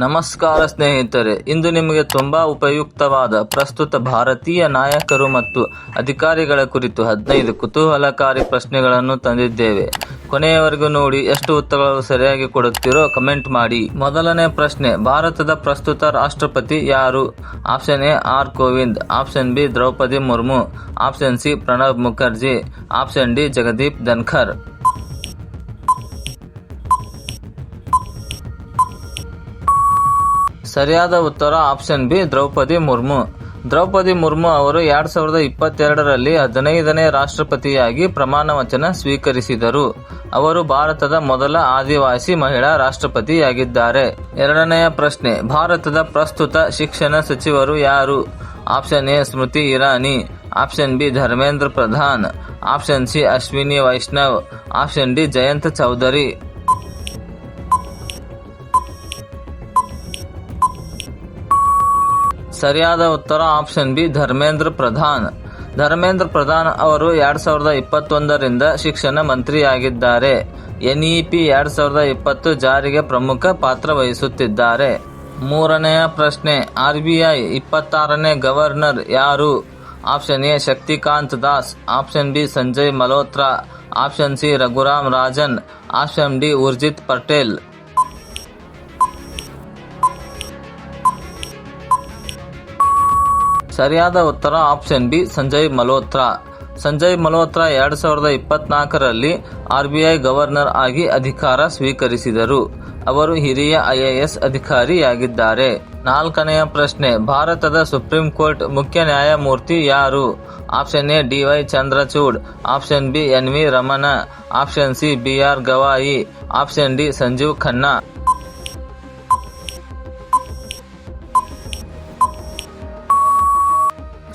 ನಮಸ್ಕಾರ ಸ್ನೇಹಿತರೆ, ಇಂದು ನಿಮಗೆ ತುಂಬಾ ಉಪಯುಕ್ತವಾದ ಪ್ರಸ್ತುತ ಭಾರತೀಯ ನಾಯಕರು ಮತ್ತು ಅಧಿಕಾರಿಗಳ ಕುರಿತು ಹದಿನೈದು ಕುತೂಹಲಕಾರಿ ಪ್ರಶ್ನೆಗಳನ್ನು ತಂದಿದ್ದೇವೆ. ಕೊನೆಯವರೆಗೂ ನೋಡಿ ಎಷ್ಟು ಉತ್ತರಗಳು ಸರಿಯಾಗಿ ಕೊಡುತ್ತೀರೋ ಕಮೆಂಟ್ ಮಾಡಿ. ಮೊದಲನೇ ಪ್ರಶ್ನೆ, ಭಾರತದ ಪ್ರಸ್ತುತ ರಾಷ್ಟ್ರಪತಿ ಯಾರು? Option A, R. Kovind, option B, Droupadi Murmu, option C, Pranab Mukherjee, option D, Jagdeep Dhankhar ಸರಿಯಾದ ಉತ್ತರ ಆಪ್ಷನ್ ಬಿ, ದ್ರೌಪದಿ ಮುರ್ಮು. ದ್ರೌಪದಿ ಮುರ್ಮು ಅವರು ಎರಡ್ ಸಾವಿರದ ಇಪ್ಪತ್ತೆರಡರಲ್ಲಿ ಹದಿನೈದನೇ ರಾಷ್ಟ್ರಪತಿಯಾಗಿ ಪ್ರಮಾಣ ವಚನ ಸ್ವೀಕರಿಸಿದರು. ಅವರು ಭಾರತದ ಮೊದಲ ಆದಿವಾಸಿ ಮಹಿಳಾ ರಾಷ್ಟ್ರಪತಿಯಾಗಿದ್ದಾರೆ. ಎರಡನೆಯ ಪ್ರಶ್ನೆ, ಭಾರತದ ಪ್ರಸ್ತುತ ಶಿಕ್ಷಣ ಸಚಿವರು ಯಾರು? Option A, Smriti Irani. Option B, Dharmendra Pradhan. Option C, Ashwini Vaishnaw. Option D, Jayant Chaudhary. ಸರಿಯಾದ ಉತ್ತರ ಆಪ್ಷನ್ ಬಿ, ಧರ್ಮೇಂದ್ರ ಪ್ರಧಾನ್. ಧರ್ಮೇಂದ್ರ ಪ್ರಧಾನ್ ಅವರು ಎರಡು ಸಾವಿರದ ಇಪ್ಪತ್ತೊಂದರಿಂದ ಶಿಕ್ಷಣ ಮಂತ್ರಿಯಾಗಿದ್ದಾರೆ. ಎನ್ಇಪಿ ಎರಡ್ ಸಾವಿರದ ಇಪ್ಪತ್ತು ಜಾರಿಗೆ ಪ್ರಮುಖ ಪಾತ್ರ ವಹಿಸುತ್ತಿದ್ದಾರೆ. ಮೂರನೆಯ ಪ್ರಶ್ನೆ, ಆರ್ ಬಿ ಐ ಇಪ್ಪತ್ತಾರನೇ ಗವರ್ನರ್ ಯಾರು? Option A, Shaktikanta Das. Option B, Sanjay Malhotra. Option C, Raghuram Rajan. Option D Urjit Patel. ಸರಿಯಾದ ಉತ್ತರ ಆಪ್ಷನ್ ಬಿ, ಸಂಜಯ್ ಮಲ್ಹೋತ್ರಾ. ಸಂಜಯ್ ಮಲ್ಹೋತ್ರಾ ಎರಡು ಸಾವಿರದ ಇಪ್ಪತ್ನಾಲ್ಕರಲ್ಲಿ ಆರ್ಬಿಐ ಗವರ್ನರ್ ಆಗಿ ಅಧಿಕಾರ ಸ್ವೀಕರಿಸಿದರು. ಅವರು ಹಿರಿಯ ಐಎಎಸ್ ಅಧಿಕಾರಿಯಾಗಿದ್ದಾರೆ. ನಾಲ್ಕನೆಯ ಪ್ರಶ್ನೆ, ಭಾರತದ ಸುಪ್ರೀಂ ಕೋರ್ಟ್ ಮುಖ್ಯ ನ್ಯಾಯಮೂರ್ತಿ ಯಾರು? Option A, D Y Chandrachud. Option B, N V Ramana. Option C, B R Gavai. Option D, Sanjiv Khanna.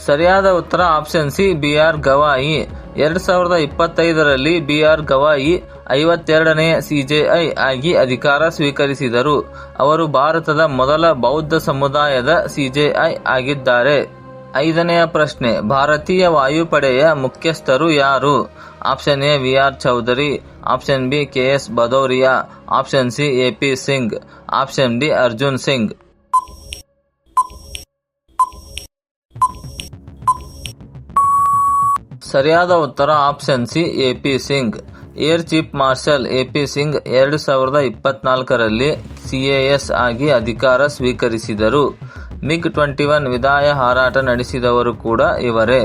ಸರಿಯಾದ ಉತ್ತರ option C, B R Gavai. ಎರಡು ಸಾವಿರದ ಇಪ್ಪತ್ತೈದರಲ್ಲಿ ಬಿ ಆರ್ ಗವಾಯಿ ಐವತ್ತೆರಡನೆಯ ಸಿಜೆಐ ಆಗಿ ಅಧಿಕಾರ ಸ್ವೀಕರಿಸಿದರು. ಅವರು ಭಾರತದ ಮೊದಲ ಬೌದ್ಧ ಸಮುದಾಯದ ಸಿಜೆಐ ಆಗಿದ್ದಾರೆ. ಐದನೆಯ ಪ್ರಶ್ನೆ, ಭಾರತೀಯ ವಾಯುಪಡೆಯ ಮುಖ್ಯಸ್ಥರು ಯಾರು? Option A, V R Chaudhari. Option B, K S Bhadauria. Option C, A P Singh. Option D, Arjun Singh. ಸರಿಯಾದ ಉತ್ತರ option C, A P Singh. Air chief marshal A P Singh ಎರಡು ಸಾವಿರದ ಇಪ್ಪತ್ನಾಲ್ಕರಲ್ಲಿ ಸಿಎಎಸ್ ಆಗಿ ಅಧಿಕಾರ ಸ್ವೀಕರಿಸಿದರು. ಮಿಗ್ ಟ್ವೆಂಟಿ ಒನ್ ವಿದಾಯ ಹಾರಾಟ ನಡೆಸಿದವರು ಕೂಡ ಇವರೇ.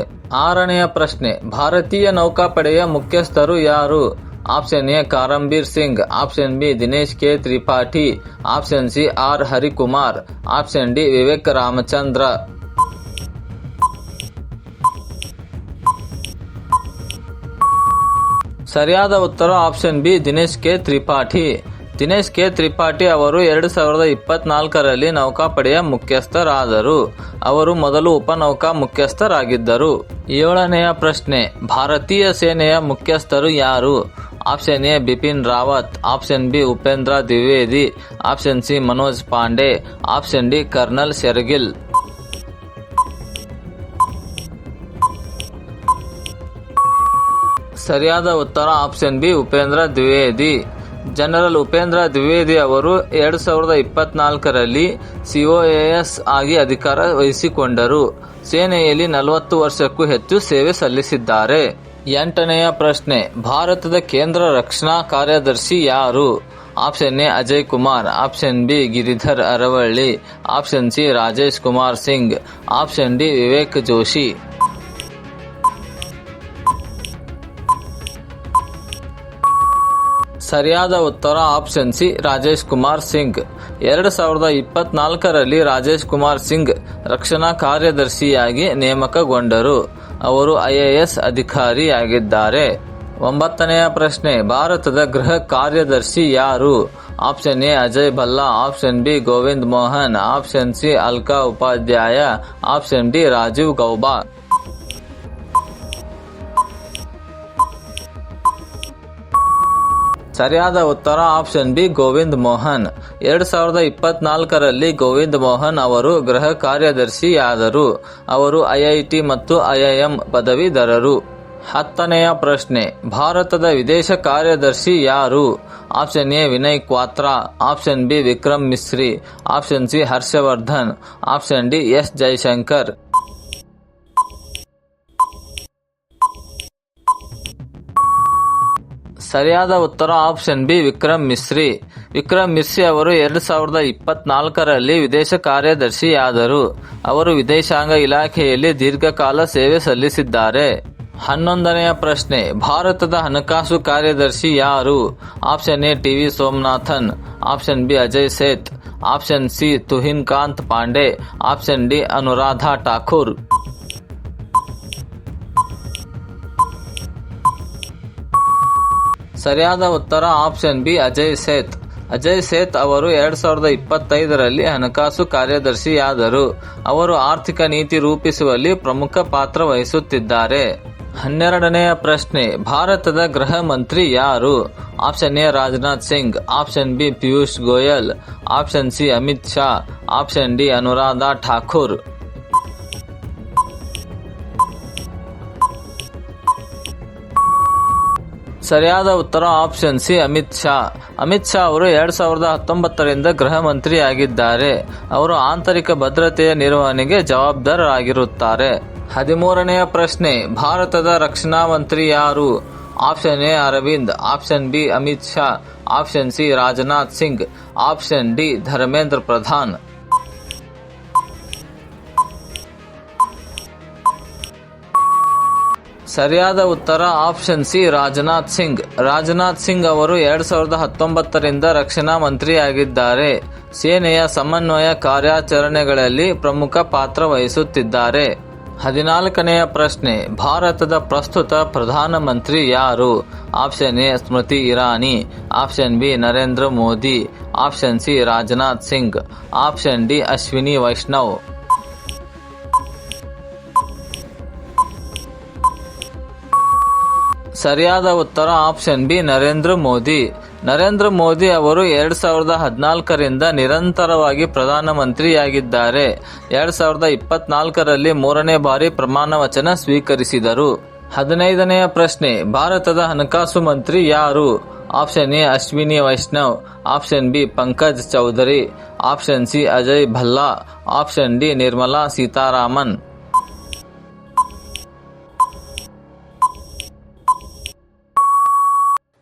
ಆರನೆಯ ಪ್ರಶ್ನೆ, ಭಾರತೀಯ ನೌಕಾಪಡೆಯ ಮುಖ್ಯಸ್ಥರು ಯಾರು? Option A, Karambir Singh. Option B, Dinesh K Tripathi. Option C, R Harikumar. Option D, Vivek Ramachandra. ಸರಿಯಾದ ಉತ್ತರ option B, Dinesh K. Tripathi. Dinesh K. Tripathi ಅವರು ಎರಡು ಸಾವಿರದ ಇಪ್ಪತ್ನಾಲ್ಕರಲ್ಲಿ ನೌಕಾಪಡೆಯ ಮುಖ್ಯಸ್ಥರಾದರು. ಅವರು ಮೊದಲು ಉಪನೌಕಾ ಮುಖ್ಯಸ್ಥರಾಗಿದ್ದರು. ಏಳನೆಯ ಪ್ರಶ್ನೆ, ಭಾರತೀಯ ಸೇನೆಯ ಮುಖ್ಯಸ್ಥರು ಯಾರು? Option A, Bipin Rawat. Option B, Upendra Dwivedi. Option C, Manoj Pande. Option D, colonel Shergill. ಸರಿಯಾದ ಉತ್ತರ option B, Upendra Dwivedi. General Upendra Dwivedi ಅವರು ಎರಡು ಸಾವಿರದ ಇಪ್ಪತ್ನಾಲ್ಕರಲ್ಲಿ ಸಿಒಎಎಸ್ ಆಗಿ ಅಧಿಕಾರ ವಹಿಸಿಕೊಂಡರು. ಸೇನೆಯಲ್ಲಿ ನಲವತ್ತು ವರ್ಷಕ್ಕೂ ಹೆಚ್ಚು ಸೇವೆ ಸಲ್ಲಿಸಿದ್ದಾರೆ. ಎಂಟನೆಯ ಪ್ರಶ್ನೆ, ಭಾರತದ ಕೇಂದ್ರ ರಕ್ಷಣಾ ಕಾರ್ಯದರ್ಶಿ ಯಾರು? Option A, Ajay Kumar. Option B, Giridhar Aravalli. Option C, Rajesh Kumar Singh. Option D, Vivek Joshi. ಸರಿಯಾದ ಉತ್ತರ ಆಪ್ಷನ್ ಸಿ, ರಾಜೇಶ್ ಕುಮಾರ್ ಸಿಂಗ್. ಎರಡು ಸಾವಿರದ ಇಪ್ಪತ್ನಾಲ್ಕರಲ್ಲಿ ರಾಜೇಶ್ ಕುಮಾರ್ ಸಿಂಗ್ ರಕ್ಷಣಾ ಕಾರ್ಯದರ್ಶಿಯಾಗಿ ನೇಮಕಗೊಂಡರು. ಅವರು ಐಎಎಸ್ ಅಧಿಕಾರಿಯಾಗಿದ್ದಾರೆ. ಒಂಬತ್ತನೆಯ ಪ್ರಶ್ನೆ, ಭಾರತದ ಗೃಹ ಕಾರ್ಯದರ್ಶಿ ಯಾರು? Option A, Ajay Bhalla. Option B, Govind Mohan. Option C, Alka Upadhyay. Option D, Rajiv Gauba. ಸರಿಯಾದ ಉತ್ತರ ಆಪ್ಷನ್ ಬಿ, ಗೋವಿಂದ್ ಮೋಹನ್. ಎರಡ್ ಸಾವಿರದ ಇಪ್ಪತ್ನಾಲ್ಕರಲ್ಲಿ ಗೋವಿಂದ್ ಮೋಹನ್ ಅವರು ಗೃಹ ಕಾರ್ಯದರ್ಶಿಯಾದರು. ಅವರು ಐಐಟಿ ಮತ್ತು ಐಐಎಂ ಪದವೀಧರರು. ಹತ್ತನೆಯ ಪ್ರಶ್ನೆ, ಭಾರತದ ವಿದೇಶ ಕಾರ್ಯದರ್ಶಿ ಯಾರು? Option A, Vinay Kwatra. Option B, Vikram Misri. Option C, Harshvardhan. Option D, S Jaishankar. ಸರಿಯಾದ ಉತ್ತರ ಆಪ್ಷನ್ ಬಿ, ವಿಕ್ರಮ್ ಮಿಸ್ರಿ. ವಿಕ್ರಮ್ ಮಿಸ್ರಿ ಅವರು ಎರಡು ಸಾವಿರದ ಇಪ್ಪತ್ನಾಲ್ಕರಲ್ಲಿ ವಿದೇಶ ಕಾರ್ಯದರ್ಶಿಯಾದರು. ಅವರು ವಿದೇಶಾಂಗ ಇಲಾಖೆಯಲ್ಲಿ ದೀರ್ಘಕಾಲ ಸೇವೆ ಸಲ್ಲಿಸಿದ್ದಾರೆ. ಹನ್ನೊಂದನೆಯ ಪ್ರಶ್ನೆ, ಭಾರತದ ಹಣಕಾಸು ಕಾರ್ಯದರ್ಶಿ ಯಾರು? Option A, T V Somanathan. Option B, Ajay Seth option C, Tuhin Kant Pandey. Option D, Anuradha Thakur. ಸರಿಯಾದ ಉತ್ತರ ಆಪ್ಷನ್ ಬಿ, ಅಜಯ್ ಸೇತ್. ಅಜಯ್ ಸೇತ್ ಅವರು ಎರಡ್ ಸಾವಿರದ ಇಪ್ಪತ್ತೈದರಲ್ಲಿ ಹಣಕಾಸು ಕಾರ್ಯದರ್ಶಿಯಾದರು. ಅವರು ಆರ್ಥಿಕ ನೀತಿ ರೂಪಿಸುವಲ್ಲಿ ಪ್ರಮುಖ ಪಾತ್ರ ವಹಿಸುತ್ತಿದ್ದಾರೆ. ಹನ್ನೆರಡನೆಯ ಪ್ರಶ್ನೆ, ಭಾರತದ ಗೃಹ ಮಂತ್ರಿ ಯಾರು? Option A, Rajnath Singh. Option B, Piyush Goyal. Option C, Amit Shah. Option D, Anuradha Thakur. ಸರಿಯಾದ ಉತ್ತರ ಆಪ್ಷನ್ ಸಿ, ಅಮಿತ್ ಶಾ. ಅಮಿತ್ ಶಾ ಅವರು ಎರಡ್ ಸಾವಿರದ ಹತ್ತೊಂಬತ್ತರಿಂದ ಗೃಹ ಮಂತ್ರಿಯಾಗಿದ್ದಾರೆ ಅವರು ಆಂತರಿಕ ಭದ್ರತೆಯ ನಿರ್ವಹಣೆಗೆ ಜವಾಬ್ದಾರರಾಗಿರುತ್ತಾರೆ. ಹದಿಮೂರನೆಯ ಪ್ರಶ್ನೆ, ಭಾರತದ ರಕ್ಷಣಾ ಮಂತ್ರಿ ಯಾರು? Option A, Arvind. Option B, Amit Shah. Option C, Rajnath Singh. Option D, Dharmendra Pradhan. ಸರಿಯಾದ ಉತ್ತರ ಆಪ್ಷನ್ ಸಿ ರಾಜನಾಥ್ ಸಿಂಗ್. ರಾಜನಾಥ್ ಸಿಂಗ್ ಅವರು ಎರಡು ಸಾವಿರದ ಹತ್ತೊಂಬತ್ತರಿಂದ ರಕ್ಷಣಾ ಮಂತ್ರಿಯಾಗಿದ್ದಾರೆ. ಸೇನೆಯ ಸಮನ್ವಯ ಕಾರ್ಯಾಚರಣೆಗಳಲ್ಲಿ ಪ್ರಮುಖ ಪಾತ್ರ ವಹಿಸುತ್ತಿದ್ದಾರೆ. ಹದಿನಾಲ್ಕನೆಯ ಪ್ರಶ್ನೆ, ಭಾರತದ ಪ್ರಸ್ತುತ ಪ್ರಧಾನಮಂತ್ರಿ ಯಾರು? Option A, Smriti Irani. Option B, Narendra Modi. Option C, Rajnath Singh. Option D, Ashwini Vaishnaw. ಸರಿಯಾದ ಉತ್ತರ ಆಪ್ಷನ್ ಬಿ, ನರೇಂದ್ರ ಮೋದಿ. ನರೇಂದ್ರ ಮೋದಿ ಅವರು ಎರಡ್ ಸಾವಿರದ ಹದಿನಾಲ್ಕರಿಂದ ನಿರಂತರವಾಗಿ ಪ್ರಧಾನಮಂತ್ರಿಯಾಗಿದ್ದಾರೆ. ಎರಡ್ ಸಾವಿರದ ಇಪ್ಪತ್ನಾಲ್ಕರಲ್ಲಿ ಮೂರನೇ ಬಾರಿ ಪ್ರಮಾಣ ವಚನ ಸ್ವೀಕರಿಸಿದರು. ಹದಿನೈದನೆಯ ಪ್ರಶ್ನೆ, ಭಾರತದ ಹಣಕಾಸು ಮಂತ್ರಿ ಯಾರು? Option A, Ashwini Vaishnaw. Option B, Pankaj Chaudhary. Option C, Ajay Bhalla. Option D, Nirmala Sitharaman.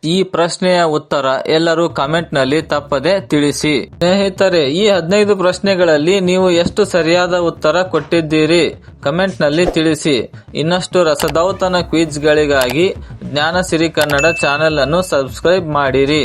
ಈ ಪ್ರಶ್ನೆಯ ಉತ್ತರ ಎಲ್ಲರೂ ಕಮೆಂಟ್ನಲ್ಲಿ ತಪ್ಪದೆ ತಿಳಿಸಿ. ಸ್ನೇಹಿತರೆ, ಈ ಹದಿನೈದು ಪ್ರಶ್ನೆಗಳಲ್ಲಿ ನೀವು ಎಷ್ಟು ಸರಿಯಾದ ಉತ್ತರ ಕೊಟ್ಟಿದ್ದೀರಿ? ಕಮೆಂಟ್ನಲ್ಲಿ ತಿಳಿಸಿ. ಇನ್ನಷ್ಟು ರಸದೌತನ ಕ್ವಿಜ್ಗಳಿಗಾಗಿ ಜ್ಞಾನಸಿರಿ ಕನ್ನಡ ಚಾನೆಲ್ ಅನ್ನು ಸಬ್ಸ್ಕ್ರೈಬ್ ಮಾಡಿರಿ.